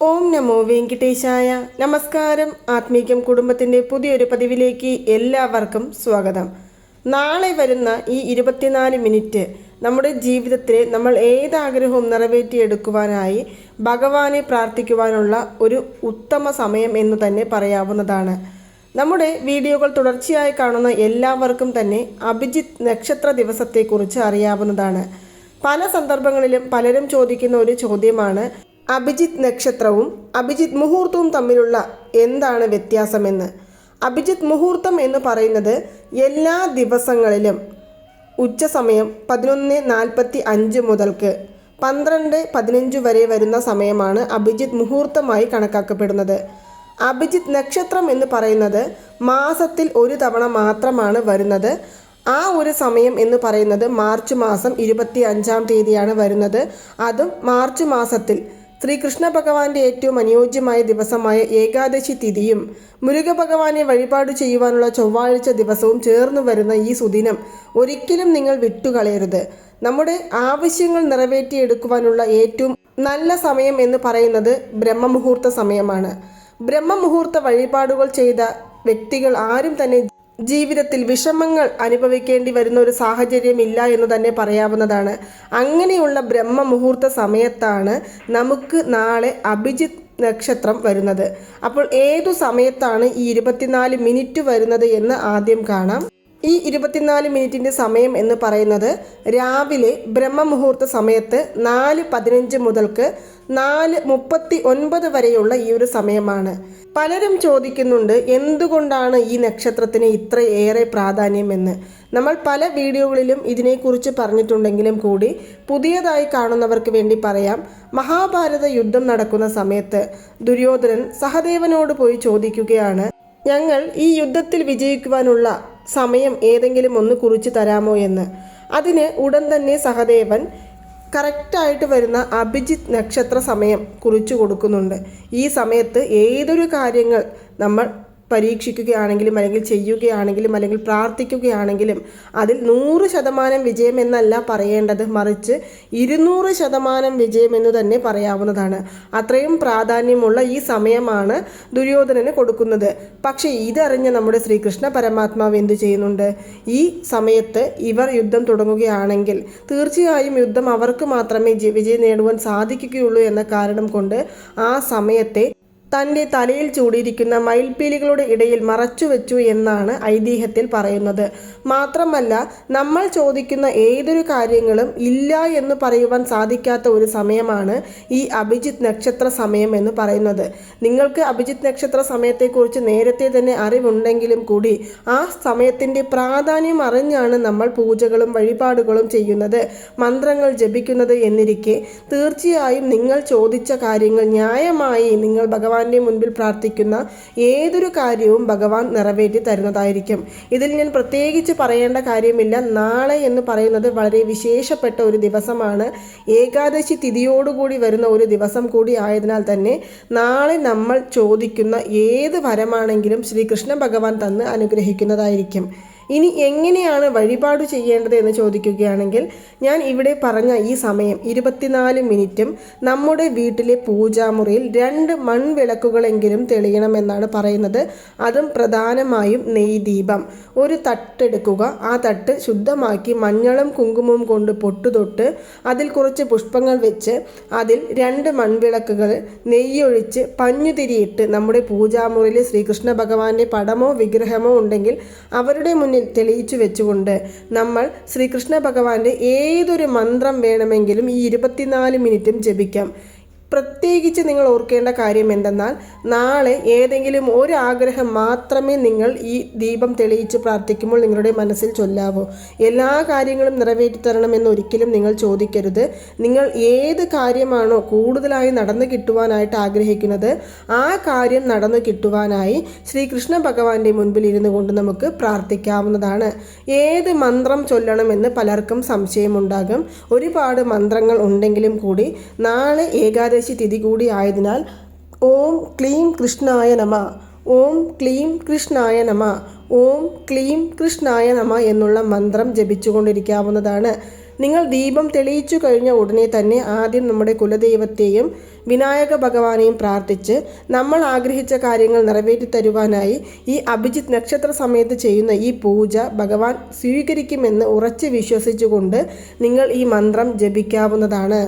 ഓം നമോ വെങ്കിട്ടേശായ. നമസ്കാരം. ആത്മീകം കുടുംബത്തിന്റെ പുതിയൊരു പതിവിലേക്ക് എല്ലാവർക്കും സ്വാഗതം. നാളെ വരുന്ന ഈ ഇരുപത്തിനാല് മിനിറ്റ് നമ്മുടെ ജീവിതത്തിലെ നമ്മൾ ഏതാഗ്രഹവും നിറവേറ്റിയെടുക്കുവാനായി ഭഗവാനെ പ്രാർത്ഥിക്കുവാനുള്ള ഒരു ഉത്തമ സമയം എന്ന് തന്നെ പറയാവുന്നതാണ്. നമ്മുടെ വീഡിയോകൾ തുടർച്ചയായി കാണുന്ന എല്ലാവർക്കും തന്നെ അഭിജിത്ത് നക്ഷത്ര ദിവസത്തെക്കുറിച്ച് അറിയാവുന്നതാണ്. പല സന്ദർഭങ്ങളിലും പലരും ചോദിക്കുന്ന ഒരു ചോദ്യമാണ് അഭിജിത്ത് നക്ഷത്രവും അഭിജിത്ത് മുഹൂർത്തവും തമ്മിലുള്ള എന്താണ് വ്യത്യാസമെന്ന്? അഭിജിത്ത് മുഹൂർത്തം എന്ന് പറയുന്നത് എല്ലാ ദിവസങ്ങളിലും ഉച്ചസമയം പതിനൊന്ന് നാൽപ്പത്തി അഞ്ച് മുതൽക്ക് പന്ത്രണ്ട് പതിനഞ്ച് വരെ വരുന്ന സമയമാണ് അഭിജിത്ത് മുഹൂർത്തമായി കണക്കാക്കപ്പെടുന്നത്. അഭിജിത്ത് നക്ഷത്രം എന്ന് പറയുന്നത് മാസത്തിൽ ഒരു തവണ മാത്രമാണ് വരുന്നത്. ആ ഒരു സമയം എന്ന് പറയുന്നത് മാർച്ച് മാസം ഇരുപത്തി അഞ്ചാം തീയതിയാണ് വരുന്നത്. അതും മാർച്ച് മാസത്തിൽ ശ്രീകൃഷ്ണ ഭഗവാന്റെ ഏറ്റവും അനുയോജ്യമായ ദിവസമായ ഏകാദശി തിഥിയും മുരുക ഭഗവാനെ വഴിപാട് ചെയ്യുവാനുള്ള ചൊവ്വാഴ്ച ദിവസവും ചേർന്നു വരുന്ന ഈ സുദിനം ഒരിക്കലും നിങ്ങൾ വിട്ടുകളയരുത്. നമ്മുടെ ആവശ്യങ്ങൾ നിറവേറ്റിയെടുക്കുവാനുള്ള ഏറ്റവും നല്ല സമയം എന്ന് പറയുന്നത് ബ്രഹ്മമുഹൂർത്ത സമയമാണ്. ബ്രഹ്മമുഹൂർത്ത വഴിപാടുകൾ ചെയ്ത വ്യക്തികൾ ആരും തന്നെ ജീവിതത്തിൽ വിഷമങ്ങൾ അനുഭവിക്കേണ്ടി വരുന്ന ഒരു സാഹചര്യം ഇല്ല എന്ന് തന്നെ പറയാവുന്നതാണ്. അങ്ങനെയുള്ള ബ്രഹ്മ മുഹൂർത്ത സമയത്താണ് നമുക്ക് നാളെ അഭിജിത്ത് നക്ഷത്രം വരുന്നത്. അപ്പോൾ ഏതു സമയത്താണ് ഈ ഇരുപത്തിനാല് മിനിറ്റ് വരുന്നത് എന്ന് ആദ്യം കാണാം. ഈ ഇരുപത്തിനാല് മിനിറ്റിന്റെ സമയം എന്ന് പറയുന്നത് രാവിലെ ബ്രഹ്മമുഹൂർത്ത സമയത്ത് നാല് പതിനഞ്ച് മുതൽക്ക് നാല് മുപ്പത്തി ഒൻപത് വരെയുള്ള ഈ ഒരു സമയമാണ്. പലരും ചോദിക്കുന്നുണ്ട് എന്തുകൊണ്ടാണ് ഈ നക്ഷത്രത്തിന് ഇത്ര ഏറെ പ്രാധാന്യമെന്ന് നമ്മൾ പല വീഡിയോകളിലും ഇതിനെക്കുറിച്ച് പറഞ്ഞിട്ടുണ്ടെങ്കിലും കൂടി പുതിയതായി കാണുന്നവർക്ക് വേണ്ടി പറയാം മഹാഭാരത യുദ്ധം നടക്കുന്ന സമയത്ത് ദുര്യോധനൻ സഹദേവനോട് പോയി ചോദിക്കുകയാണ് ഞങ്ങൾ ഈ യുദ്ധത്തിൽ വിജയിക്കുവാനുള്ള സമയം ഏതെങ്കിലും ഒന്ന് കുറിച്ച് തരാമോ എന്ന്. അതിന് ഉടൻ തന്നെ സഹദേവൻ കറക്റ്റായിട്ട് വരുന്ന അഭിജിത്ത് നക്ഷത്ര സമയം കുറിച്ചു കൊടുക്കുന്നുണ്ട്. ഈ സമയത്ത് ഏതൊരു കാര്യങ്ങൾ നമ്മൾ പരീക്ഷിക്കുകയാണെങ്കിലും അല്ലെങ്കിൽ ചെയ്യുകയാണെങ്കിലും അല്ലെങ്കിൽ പ്രാർത്ഥിക്കുകയാണെങ്കിലും അതിൽ നൂറ് ശതമാനം വിജയം എന്നല്ല പറയേണ്ടത്. മറിച്ച് ഇരുന്നൂറ് ശതമാനം വിജയം എന്ന് തന്നെ പറയാവുന്നതാണ്. അത്രയും പ്രാധാന്യമുള്ള ഈ സമയമാണ് ദുര്യോധനന് കൊടുക്കുന്നത്. പക്ഷേ ഇതറിഞ്ഞ നമ്മുടെ ശ്രീകൃഷ്ണ പരമാത്മാവ് എന്തു ചെയ്യുന്നുണ്ട്? ഈ സമയത്ത് ഇവർ യുദ്ധം തുടങ്ങുകയാണെങ്കിൽ തീർച്ചയായും യുദ്ധം അവർക്ക് മാത്രമേ വിജയം നേടുവാൻ സാധിക്കുകയുള്ളൂ എന്ന കാരണം കൊണ്ട് ആ സമയത്തെ തന്റെ തലയിൽ ചൂടിയിരിക്കുന്ന മയിൽപ്പീലികളുടെ ഇടയിൽ മറച്ചുവെച്ചു എന്നാണ് ഐതിഹ്യത്തിൽ പറയുന്നത്. മാത്രമല്ല നമ്മൾ ചോദിക്കുന്ന ഏതൊരു കാര്യങ്ങളും ഇല്ല എന്ന് പറയുവാൻ സാധിക്കാത്ത ഒരു സമയമാണ് ഈ അഭിജിത്ത് നക്ഷത്ര സമയം എന്ന് പറയുന്നത്. നിങ്ങൾക്ക് അഭിജിത്ത് നക്ഷത്ര സമയത്തെക്കുറിച്ച് നേരത്തെ തന്നെ അറിവുണ്ടെങ്കിലും കൂടി ആ സമയത്തിന്റെ പ്രാധാന്യം അറിഞ്ഞാണ് നമ്മൾ പൂജകളും വഴിപാടുകളും ചെയ്യുന്നത് മന്ത്രങ്ങൾ ജപിക്കുന്നത് എന്നിരിക്കെ. തീർച്ചയായും നിങ്ങൾ ചോദിച്ച കാര്യങ്ങൾ ന്യായമായി നിങ്ങൾ ഭഗവാൻ ഭഗവാന്റെ മുൻപിൽ പ്രാർത്ഥിക്കുന്ന ഏതൊരു കാര്യവും ഭഗവാൻ നിറവേറ്റി തരുന്നതായിരിക്കും. ഇതിൽ ഞാൻ പ്രത്യേകിച്ച് പറയേണ്ട കാര്യമില്ല. നാളെ എന്ന് പറയുന്നത് വളരെ വിശേഷപ്പെട്ട ഒരു ദിവസമാണ്. ഏകാദശി തിഥിയോടുകൂടി വരുന്ന ഒരു ദിവസം കൂടി ആയതിനാൽ തന്നെ നാളെ നമ്മൾ ചോദിക്കുന്ന ഏത് വരമാണെങ്കിലും ശ്രീകൃഷ്ണ ഭഗവാൻ തന്ന് അനുഗ്രഹിക്കുന്നതായിരിക്കും. ഇനി എങ്ങനെയാണ് വഴിപാട് ചെയ്യേണ്ടത് എന്ന് ചോദിക്കുകയാണെങ്കിൽ ഞാൻ ഇവിടെ പറഞ്ഞ ഈ സമയം ഇരുപത്തിനാല് മിനിറ്റും നമ്മുടെ വീട്ടിലെ പൂജാമുറിയിൽ രണ്ട് മൺവിളക്കുകളെങ്കിലും തെളിയണമെന്നാണ് പറയുന്നത്. അതും പ്രധാനമായും നെയ്ദീപം. ഒരു തട്ടെടുക്കുക. ആ തട്ട് ശുദ്ധമാക്കി മഞ്ഞളും കുങ്കുമവും കൊണ്ട് പൊട്ടുതൊട്ട് അതിൽ കുറച്ച് പുഷ്പങ്ങൾ വെച്ച് അതിൽ രണ്ട് മൺവിളക്കുകൾ നെയ്യൊഴിച്ച് പഞ്ഞുതിരിയിട്ട് നമ്മുടെ പൂജാമുറിയിൽ ശ്രീകൃഷ്ണ ഭഗവാന്റെ പടമോ വിഗ്രഹമോ ഉണ്ടെങ്കിൽ അവരുടെ മുന്നിൽ മുന്നിൽ തെളിയിച്ചു വെച്ചുകൊണ്ട് നമ്മൾ ശ്രീകൃഷ്ണ ഭഗവാന്റെ ഏതൊരു മന്ത്രം വേണമെങ്കിലും ഈ ഇരുപത്തിനാല് മിനിറ്റും ജപിക്കാം. പ്രത്യേകിച്ച് നിങ്ങൾ ഓർക്കേണ്ട കാര്യം എന്തെന്നാൽ നാളെ ഏതെങ്കിലും ഒരു ആഗ്രഹം മാത്രമേ നിങ്ങൾ ഈ ദീപം തെളിയിച്ച് പ്രാർത്ഥിക്കുമ്പോൾ നിങ്ങളുടെ മനസ്സിൽ ചൊല്ലാവൂ. എല്ലാ കാര്യങ്ങളും നിറവേറ്റി തരണമെന്ന് ഒരിക്കലും നിങ്ങൾ ചോദിക്കരുത്. നിങ്ങൾ ഏത് കാര്യമാണോ കൂടുതലായി നടന്നു കിട്ടുവാനായിട്ട് ആഗ്രഹിക്കുന്നത് ആ കാര്യം നടന്നു കിട്ടുവാനായി ശ്രീകൃഷ്ണ ഭഗവാന്റെ മുൻപിൽ ഇരുന്നു കൊണ്ട് നമുക്ക് പ്രാർത്ഥിക്കാവുന്നതാണ്. ഏത് മന്ത്രം ചൊല്ലണമെന്ന് പലർക്കും സംശയമുണ്ടാകും. ഒരുപാട് മന്ത്രങ്ങൾ ഉണ്ടെങ്കിലും കൂടി നാളെ ഏകാദശി ഏകാദശി തിഥി കൂടി ആയതിനാൽ ഓം ക്ലീം കൃഷ്ണായ നമ ഓം ക്ലീം കൃഷ്ണായ നമ ഓം ക്ലീം കൃഷ്ണായ നമ എന്നുള്ള മന്ത്രം ജപിച്ചുകൊണ്ടിരിക്കാവുന്നതാണ്. നിങ്ങൾ ദീപം തെളിയിച്ചു കഴിഞ്ഞ ഉടനെ തന്നെ ആദ്യം നമ്മുടെ കുലദൈവത്തെയും വിനായക ഭഗവാനെയും പ്രാർത്ഥിച്ച് നമ്മൾ ആഗ്രഹിച്ച കാര്യങ്ങൾ നിറവേറ്റി തരുവാനായി ഈ അഭിജിത് നക്ഷത്ര സമയത്ത് ചെയ്യുന്ന ഈ പൂജ ഭഗവാൻ സ്വീകരിക്കുമെന്ന് ഉറച്ച് വിശ്വസിച്ചുകൊണ്ട് നിങ്ങൾ ഈ മന്ത്രം ജപിക്കാവുന്നതാണ്.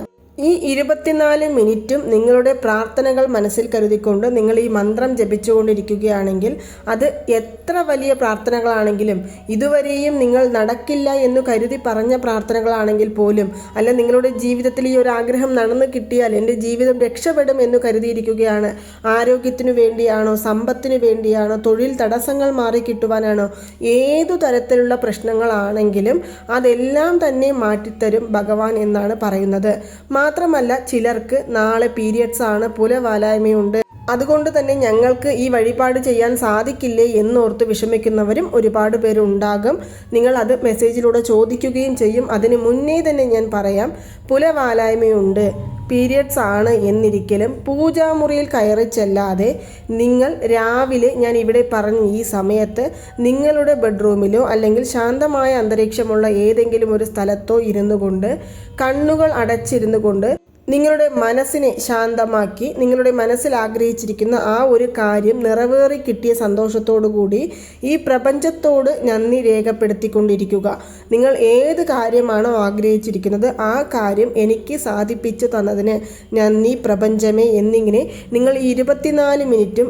ഈ ഇരുപത്തിനാല് മിനിറ്റും നിങ്ങളുടെ പ്രാർത്ഥനകൾ മനസ്സിൽ കരുതിക്കൊണ്ട് നിങ്ങൾ ഈ മന്ത്രം ജപിച്ചുകൊണ്ടിരിക്കുകയാണെങ്കിൽ അത് എത്ര വലിയ പ്രാർത്ഥനകളാണെങ്കിലും ഇതുവരെയും നിങ്ങൾ നടക്കില്ല എന്ന് കരുതി പറഞ്ഞ പ്രാർത്ഥനകളാണെങ്കിൽ പോലും അല്ല നിങ്ങളുടെ ജീവിതത്തിൽ ഈ ഒരു ആഗ്രഹം നടന്നു കിട്ടിയാൽ എന്റെ ജീവിതം രക്ഷപ്പെടും എന്ന് കരുതിയിരിക്കുകയാണ്. ആരോഗ്യത്തിനു വേണ്ടിയാണോ സമ്പത്തിനു വേണ്ടിയാണോ തൊഴിൽ തടസ്സങ്ങൾ മാറി കിട്ടുവാനാണോ ഏതു തരത്തിലുള്ള പ്രശ്നങ്ങളാണെങ്കിലും അതെല്ലാം തന്നെ മാറ്റിത്തരും ഭഗവാൻ എന്നാണ് പറയുന്നത്. മാത്രമല്ല ചിലർക്ക് നാളെ പീരിയഡ്സ് ആണ് പുലവാലായ്മയുണ്ട്. അതുകൊണ്ട് തന്നെ ഞങ്ങൾക്ക് ഈ വഴിപാട് ചെയ്യാൻ സാധിക്കില്ലേ എന്നോർത്ത് വിഷമിക്കുന്നവരും ഒരുപാട് പേരുണ്ടാകും. നിങ്ങൾ അത് മെസ്സേജിലൂടെ ചോദിക്കുകയും ചെയ്യും. അതിന് മുന്നേ തന്നെ ഞാൻ പറയാം പുലവാലായ്മയുണ്ട്. പീരിയഡ്സ് ആണ് എന്നിരിക്കലും പൂജാമുറിയിൽ കയറി ചെല്ലാതെ നിങ്ങൾ രാവിലെ ഞാൻ ഇവിടെ പറഞ്ഞ ഈ സമയത്ത് നിങ്ങളുടെ ബെഡ്റൂമിലോ അല്ലെങ്കിൽ ശാന്തമായ അന്തരീക്ഷമുള്ള ഏതെങ്കിലും ഒരു സ്ഥലത്തോ ഇരുന്നു കൊണ്ട് കണ്ണുകൾ അടച്ചിരുന്നു കൊണ്ട് നിങ്ങളുടെ മനസ്സിനെ ശാന്തമാക്കി നിങ്ങളുടെ മനസ്സിൽ ആഗ്രഹിച്ചിരിക്കുന്ന ആ ഒരു കാര്യം നിറവേറി കിട്ടിയ കൂടി ഈ പ്രപഞ്ചത്തോട് നന്ദി രേഖപ്പെടുത്തിക്കൊണ്ടിരിക്കുക. നിങ്ങൾ ഏത് കാര്യമാണോ ആഗ്രഹിച്ചിരിക്കുന്നത് ആ കാര്യം എനിക്ക് സാധിപ്പിച്ചു തന്നതിന് നന്ദി പ്രപഞ്ചമേ എന്നിങ്ങനെ നിങ്ങൾ ഇരുപത്തിനാല് മിനിറ്റും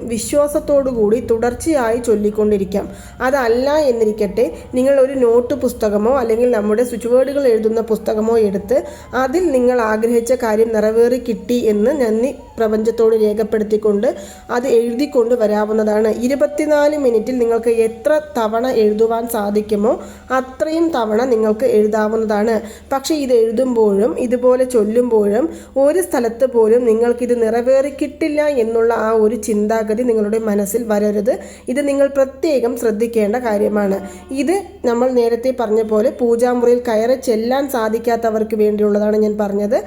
കൂടി തുടർച്ചയായി ചൊല്ലിക്കൊണ്ടിരിക്കാം. അതല്ല എന്നിരിക്കട്ടെ നിങ്ങൾ ഒരു നോട്ട് പുസ്തകമോ അല്ലെങ്കിൽ നമ്മുടെ സ്വിച്ച് വേർഡുകൾ എഴുതുന്ന പുസ്തകമോ എടുത്ത് അതിൽ നിങ്ങൾ ആഗ്രഹിച്ച കാര്യം നിറവേറി കിട്ടി എന്ന് നന്ദി പ്രപഞ്ചത്തോട് രേഖപ്പെടുത്തിക്കൊണ്ട് അത് എഴുതിക്കൊണ്ട് വരാവുന്നതാണ്. ഇരുപത്തിനാല് മിനിറ്റിൽ നിങ്ങൾക്ക് എത്ര തവണ എഴുതുവാൻ സാധിക്കുമോ അത്രയും തവണ നിങ്ങൾക്ക് എഴുതാവുന്നതാണ്. പക്ഷേ ഇത് എഴുതുമ്പോഴും ഇതുപോലെ ചൊല്ലുമ്പോഴും ഒരു സ്ഥലത്ത് പോലും നിങ്ങൾക്കിത് നിറവേറി കിട്ടില്ല എന്നുള്ള ആ ഒരു ചിന്താഗതി നിങ്ങളുടെ മനസ്സിൽ വരരുത്. ഇത് നിങ്ങൾ പ്രത്യേകം ശ്രദ്ധിക്കേണ്ട കാര്യമാണ്. ഇത് നമ്മൾ നേരത്തെ പറഞ്ഞ പോലെ പൂജാമുറിയിൽ കയറി ചെല്ലാൻ സാധിക്കാത്തവർക്ക് വേണ്ടിയുള്ളതാണ് ഞാൻ പറഞ്ഞത്.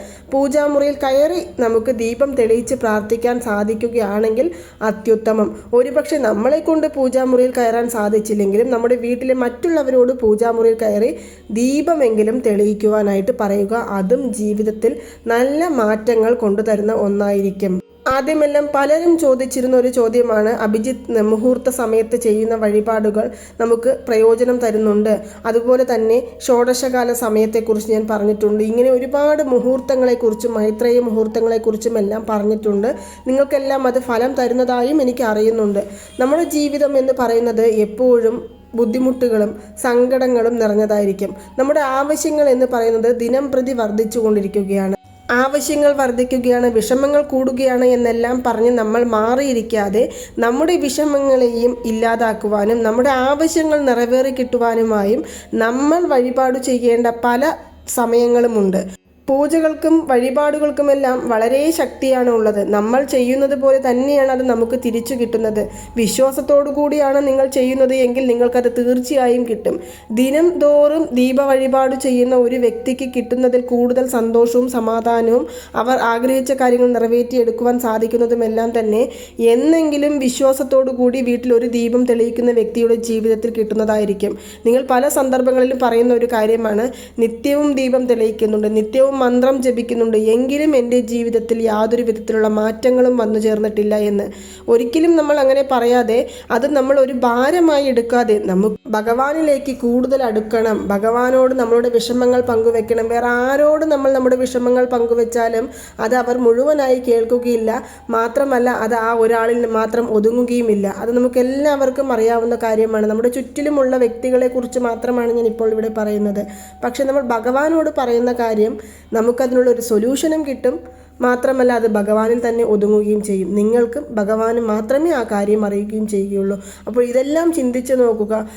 പൂജാമുറിയിൽ കയറി നമുക്ക് ദീപം തെളിയിച്ച് പ്രാർത്ഥിക്കാൻ സാധിക്കുകയാണെങ്കിൽ അത്യുത്തമം. ഒരുപക്ഷെ നമ്മളെ കൊണ്ട് പൂജാമുറിയിൽ കയറാൻ സാധിച്ചില്ലെങ്കിലും നമ്മുടെ വീട്ടിലെ മറ്റുള്ളവരോട് പൂജാമുറിയിൽ കയറി ദീപമെങ്കിലും തെളിയിക്കുവാനായിട്ട് പറയുക അതും ജീവിതത്തിൽ നല്ല മാറ്റങ്ങൾ കൊണ്ടുതരുന്ന ഒന്നായിരിക്കും. ആദ്യമെല്ലാം പലരും ചോദിച്ചിരുന്ന ഒരു ചോദ്യമാണ് അഭിജിത്ത് മുഹൂർത്ത സമയത്ത് ചെയ്യുന്ന വഴിപാടുകൾ നമുക്ക് പ്രയോജനം തരുന്നുണ്ട്. അതുപോലെ തന്നെ ഷോഡശകാല സമയത്തെക്കുറിച്ച് ഞാൻ പറഞ്ഞിട്ടുണ്ട്. ഇങ്ങനെ ഒരുപാട് മുഹൂർത്തങ്ങളെക്കുറിച്ചും മൈത്രേയ മുഹൂർത്തങ്ങളെക്കുറിച്ചും എല്ലാം പറഞ്ഞിട്ടുണ്ട്. നിങ്ങൾക്കെല്ലാം അത് ഫലം തരുന്നതായും എനിക്ക് അറിയുന്നുണ്ട്. നമ്മുടെ ജീവിതം എന്ന് പറയുന്നത് എപ്പോഴും ബുദ്ധിമുട്ടുകളും സങ്കടങ്ങളും നിറഞ്ഞതായിരിക്കും. നമ്മുടെ ആവശ്യങ്ങൾ എന്ന് പറയുന്നത് ദിനം പ്രതി വർദ്ധിച്ചു കൊണ്ടിരിക്കുകയാണ് ആവശ്യങ്ങൾ വർദ്ധിക്കുകയാണ് വിഷമങ്ങൾ കൂടുകയാണ് എന്നെല്ലാം പറഞ്ഞ് നമ്മൾ മാറിയിരിക്കാതെ നമ്മുടെ വിഷമങ്ങളെയും ഇല്ലാതാക്കുവാനും നമ്മുടെ ആവശ്യങ്ങൾ നിറവേറി കിട്ടുവാനുമായും നമ്മൾ വഴിപാട് ചെയ്യേണ്ട പല സമയങ്ങളുമുണ്ട്. പൂജകൾക്കും വഴിപാടുകൾക്കുമെല്ലാം വളരെ ശക്തിയാണ് ഉള്ളത്. നമ്മൾ ചെയ്യുന്നത് പോലെ തന്നെയാണ് അത് നമുക്ക് തിരിച്ചു കിട്ടുന്നത്. വിശ്വാസത്തോടു കൂടിയാണ് നിങ്ങൾ ചെയ്യുന്നത് എങ്കിൽ നിങ്ങൾക്കത് തീർച്ചയായും കിട്ടും. ദിനം തോറും ദീപ വഴിപാട് ചെയ്യുന്ന ഒരു വ്യക്തിക്ക് കിട്ടുന്നതിൽ കൂടുതൽ സന്തോഷവും സമാധാനവും അവർ ആഗ്രഹിച്ച കാര്യങ്ങൾ നിറവേറ്റിയെടുക്കുവാൻ സാധിക്കുന്നതുമെല്ലാം തന്നെ എന്നെങ്കിലും വിശ്വാസത്തോടു കൂടി വീട്ടിൽ ഒരു ദീപം തെളിയിക്കുന്ന വ്യക്തിയുടെ ജീവിതത്തിൽ കിട്ടുന്നതായിരിക്കും. നിങ്ങൾ പല സന്ദർഭങ്ങളിലും പറയുന്ന ഒരു കാര്യമാണ് നിത്യവും ദീപം തെളിയിക്കുന്നുണ്ട്. നിത്യവും മന്ത്രം ജപിക്കുന്നുണ്ട്. എങ്കിലും എന്റെ ജീവിതത്തിൽ യാതൊരു വിധത്തിലുള്ള മാറ്റങ്ങളും വന്നു ചേർന്നിട്ടില്ല എന്ന്. ഒരിക്കലും നമ്മൾ അങ്ങനെ പറയാതെ അത് നമ്മൾ ഒരു ഭാരമായി എടുക്കാതെ നമുക്ക് ഭഗവാനിലേക്ക് കൂടുതൽ അടുക്കണം. ഭഗവാനോട് നമ്മളുടെ വിഷമങ്ങൾ പങ്കുവെക്കണം. വേറെ ആരോട് നമ്മൾ നമ്മുടെ വിഷമങ്ങൾ പങ്കുവെച്ചാലും അത് അവർ മുഴുവനായി കേൾക്കുകയില്ല. മാത്രമല്ല അത് ആ ഒരാളിൽ മാത്രം ഒതുങ്ങുകയുമില്ല. അത് നമുക്ക് എല്ലാവർക്കും അറിയാവുന്ന കാര്യമാണ്. നമ്മുടെ ചുറ്റിലുമുള്ള വ്യക്തികളെക്കുറിച്ച് മാത്രമാണ് ഞാൻ ഇപ്പോൾ ഇവിടെ പറയുന്നത്. പക്ഷെ നമ്മൾ ഭഗവാനോട് പറയുന്ന കാര്യം നമുക്കതിനുള്ള ഒരു സൊല്യൂഷനും കിട്ടും. മാത്രമല്ല അത് ഭഗവാനിൽ തന്നെ ഒതുങ്ങുകയും ചെയ്യും. നിങ്ങൾക്കും ഭഗവാനും മാത്രമേ ആ കാര്യം അറിയുകയും ചെയ്യുകയുള്ളൂ. അപ്പോൾ ഇതെല്ലാം ചിന്തിച്ച് നോക്കുക.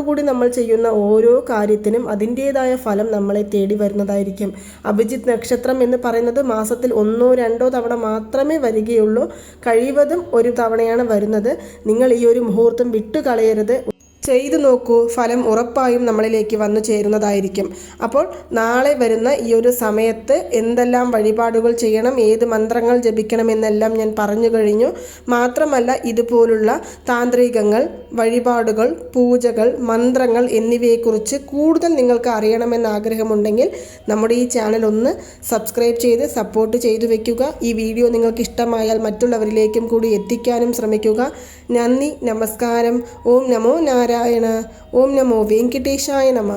കൂടി നമ്മൾ ചെയ്യുന്ന ഓരോ കാര്യത്തിനും അതിന്റേതായ ഫലം നമ്മളെ തേടി വരുന്നതായിരിക്കും. അഭിജിത്ത് നക്ഷത്രം എന്ന് പറയുന്നത് മാസത്തിൽ ഒന്നോ രണ്ടോ തവണ മാത്രമേ വരികയുള്ളൂ. കഴിവതും ഒരു തവണയാണ് വരുന്നത്. നിങ്ങൾ ഈ ഒരു മുഹൂർത്തം വിട്ടുകളയരുത്. ചെയ്തു നോക്കൂ ഫലം ഉറപ്പായും നമ്മളിലേക്ക് വന്നു ചേരുന്നതായിരിക്കും. അപ്പോൾ നാളെ വരുന്ന ഈ ഒരു സമയത്ത് എന്തെല്ലാം വഴിപാടുകൾ ചെയ്യണം ഏത് മന്ത്രങ്ങൾ ജപിക്കണം എന്നെല്ലാം ഞാൻ പറഞ്ഞു കഴിഞ്ഞു. മാത്രമല്ല ഇതുപോലുള്ള താന്ത്രികങ്ങൾ വഴിപാടുകൾ പൂജകൾ മന്ത്രങ്ങൾ എന്നിവയെക്കുറിച്ച് കൂടുതൽ നിങ്ങൾക്ക് അറിയണമെന്ന് ആഗ്രഹമുണ്ടെങ്കിൽ നമ്മുടെ ഈ ചാനൽ ഒന്ന് സബ്സ്ക്രൈബ് ചെയ്ത് സപ്പോർട്ട് ചെയ്തു വെക്കുക. ഈ വീഡിയോ നിങ്ങൾക്ക് ഇഷ്ടമായാൽ മറ്റുള്ളവരിലേക്കും കൂടി എത്തിക്കാനും ശ്രമിക്കുക. നന്ദി നമസ്കാരം. ഓം നമോ നാരായണ. ഓം നമോ വെങ്കിട്ടേശായ നമ.